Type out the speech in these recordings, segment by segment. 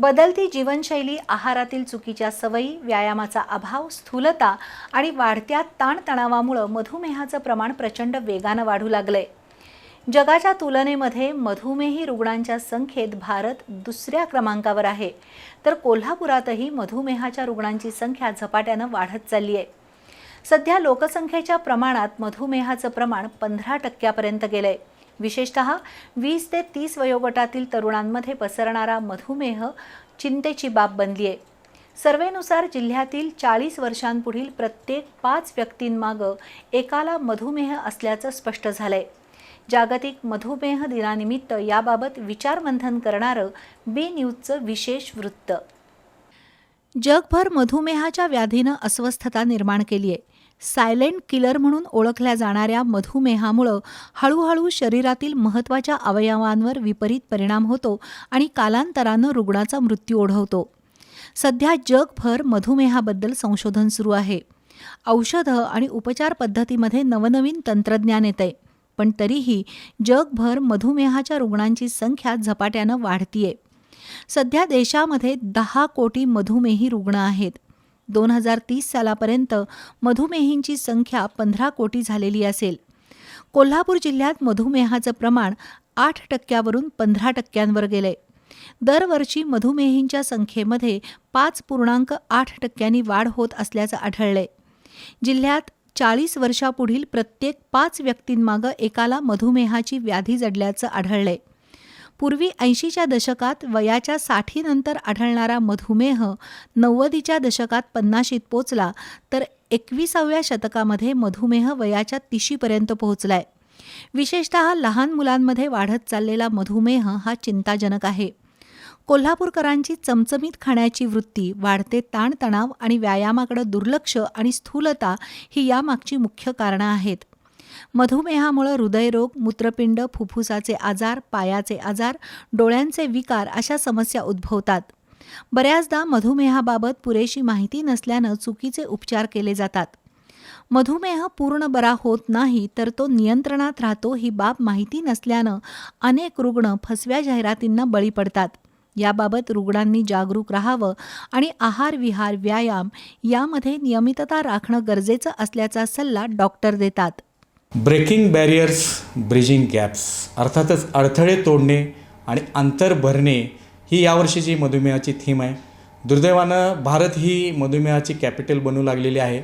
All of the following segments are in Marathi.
बदलती जीवनशैली आहारातील चुकीच्या सवयी व्यायामाचा अभाव स्थूलता आणि वाढत्या ताणतणावामुळं मधुमेहाचं प्रमाण प्रचंड वेगानं वाढू लागलंय. जगाच्या तुलनेमध्ये मधुमेही रुग्णांच्या संख्येत भारत दुसऱ्या क्रमांकावर आहे. तर कोल्हापुरातही मधुमेहाच्या रुग्णांची संख्या झपाट्यानं वाढत चालली आहे सध्या लोकसंख्येच्या प्रमाणात मधुमेहाचं प्रमाण पंधरा टक्क्यापर्यंत गेलंय. विशेषत वीस ते तीस वयोगटातील तरुणांमध्ये पसरणारा मधुमेह चिंतेची बाब बनली आहे सर्वेनुसार जिल्ह्यातील चाळीस वर्षांपुढील प्रत्येक पाच व्यक्तींमागं एकाला मधुमेह असल्याचं स्पष्ट झालंय. जागतिक मधुमेह दिनानिमित्त याबाबत विचारमंथन करणारं बी न्यूजचं विशेष वृत्त. जगभर मधुमेहाच्या व्याधीनं अस्वस्थता निर्माण केली आहे सायलेंट किलर म्हणून ओळखल्या जाणाऱ्या मधुमेहामुळं हळूहळू शरीरातील महत्त्वाच्या अवयवांवर विपरीत परिणाम होतो आणि कालांतरानं रुग्णाचा मृत्यू ओढवतो. सध्या जगभर मधुमेहाबद्दल संशोधन सुरू आहे. औषधं आणि उपचार पद्धतीमध्ये नवनवीन तंत्रज्ञान येतंय. पण तरीही जगभर मधुमेहाच्या रुग्णांची संख्या झपाट्यानं वाढतीये. सध्या देशामध्ये दहा कोटी मधुमेही रुग्ण आहेत. दोन हजार तीस सालापर्यंत मधुमेहींची संख्या पंधरा कोटी झालेली असेल. कोल्हापूर जिल्ह्यात मधुमेहाचं प्रमाण आठ टक्क्यावरून पंधरा टक्क्यांवर गेलंय. दरवर्षी मधुमेहींच्या संख्येमध्ये पाच पूर्णांक आठ टक्क्यांनी वाढ होत असल्याचं आढळलंय. जिल्ह्यात चाळीस वर्षापुढील प्रत्येक पाच व्यक्तींमागं एकाला मधुमेहाची व्याधी जडल्याचं आढळलंय. पूर्वी ऐंशीच्या दशकात वयाच्या साठीनंतर आढळणारा मधुमेह नव्वदीच्या दशकात पन्नाशीत पोचला तर एकविसाव्या शतकामध्ये मधुमेह वयाच्या तिशीपर्यंत पोहोचलाय. विशेषतः लहान मुलांमध्ये वाढत चाललेला मधुमेह हा चिंताजनक आहे. कोल्हापूरकरांची चमचमीत खाण्याची वृत्ती वाढते ताणतणाव आणि व्यायामाकडे दुर्लक्ष आणि स्थूलता ही यामागची मुख्य कारणं आहेत. मधुमेहामुळं हृदयरोग मूत्रपिंड फुफ्फुसाचे आजार पायाचे आजार डोळ्यांचे विकार अशा समस्या उद्भवतात. बऱ्याचदा मधुमेहाबाबत पुरेशी माहिती नसल्यानं चुकीचे उपचार केले जातात. मधुमेह पूर्ण बरा होत नाही तर तो नियंत्रणात राहतो ही बाब माहिती नसल्यानं अनेक रुग्ण फसव्या जाहिरातींना बळी पडतात. याबाबत रुग्णांनी जागरूक राहावं आणि आहार विहार व्यायाम यामध्ये नियमितता राखणं गरजेचं असल्याचा सल्ला डॉक्टर देतात. ब्रेकिंग बॅरियर्स ब्रिजिंग गॅप्स अर्थातच अडथळे तोडणे आणि अंतर भरणे ही यावर्षीची मधुमेहाची थीम आहे. दुर्दैवानं भारत ही मधुमेहाची कॅपिटल बनू लागलेली आहे.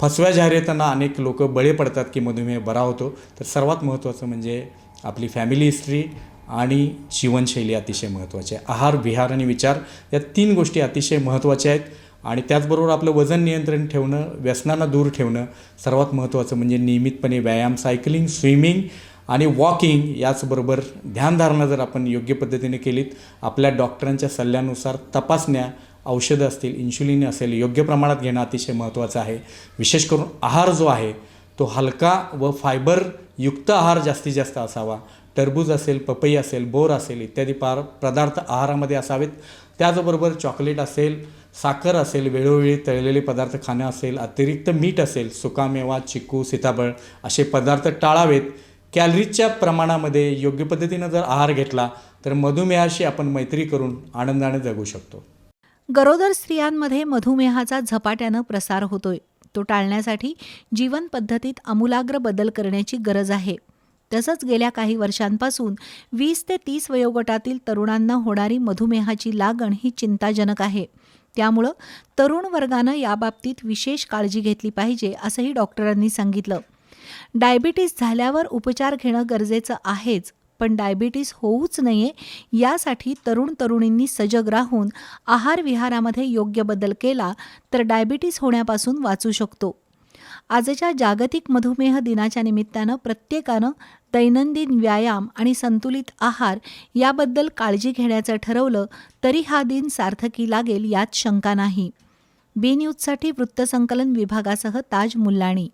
फसव्या जाहिरातांना अनेक लोक बळे पडतात की मधुमेह बरा होतो. तर सर्वात महत्त्वाचं म्हणजे आपली फॅमिली हिस्ट्री आणि जीवनशैली अतिशय महत्त्वाची आहे. आहार विहार आणि विचार या तीन गोष्टी अतिशय महत्त्वाच्या आहेत. आणि त्याचबरोबर आपलं वजन नियंत्रण ठेवणं व्यसनांना दूर ठेवणं सर्वात महत्त्वाचं म्हणजे नियमितपणे व्यायाम सायकलिंग स्विमिंग आणि वॉकिंग याचबरोबर ध्यानधारणा जर आपण योग्य पद्धतीने केलीत आपल्या डॉक्टरांच्या सल्ल्यानुसार तपासण्या औषधं असतील इन्शुलिन असेल योग्य प्रमाणात घेणं अतिशय महत्त्वाचं आहे. विशेष करून आहार जो आहे तो हलका व फायबरयुक्त आहार जास्तीत जास्त असावा. टरबूज असेल पपई असेल बोर असेल इत्यादी पार पदार्थ आहारामध्ये असावेत. त्याचबरोबर चॉकलेट असेल साखर असेल वेळोवेळी तळलेले पदार्थ खाणं असेल अतिरिक्त मीठ असेल सुकामेवा चिकू सीताफळ असे पदार्थ टाळावेत. कॅलरीजच्या प्रमाणामध्ये योग्य पद्धतीनं जर आहार घेतला तर मधुमेहाशी आपण मैत्री करून आनंदाने जगू शकतो. गरोदर स्त्रियांमध्ये मधुमेहाचा झपाट्यानं प्रसार होतोय. तो टाळण्यासाठी जीवन पद्धतीत आमूलाग्र बदल करण्याची गरज आहे. तसंच गेल्या काही वर्षांपासून वीस ते तीस वयोगटातील तरुणांना होणारी मधुमेहाची लागण ही चिंताजनक आहे. त्यामुळं तरुण वर्गानं याबाबतीत विशेष काळजी घेतली पाहिजे असंही डॉक्टरांनी सांगितलं. डायबिटीस झाल्यावर उपचार घेणं गरजेचं आहेच पण डायबिटीस होऊच नये यासाठी तरुण तरुणींनी सजग राहून आहार विहारामध्ये योग्य बदल केला तर डायबिटीस होण्यापासून वाचू शकतो. आजच्या जागतिक मधुमेह दिनाच्या निमित्तानं प्रत्येकानं दैनंदिन व्यायाम आणि संतुलित आहार याबद्दल काळजी घेण्याचं ठरवलं तरी हा दिन सार्थकी लागेल यात शंका नाही. बी न्यूजसाठी वृत्तसंकलन विभागासह ताज मुल्लाणी.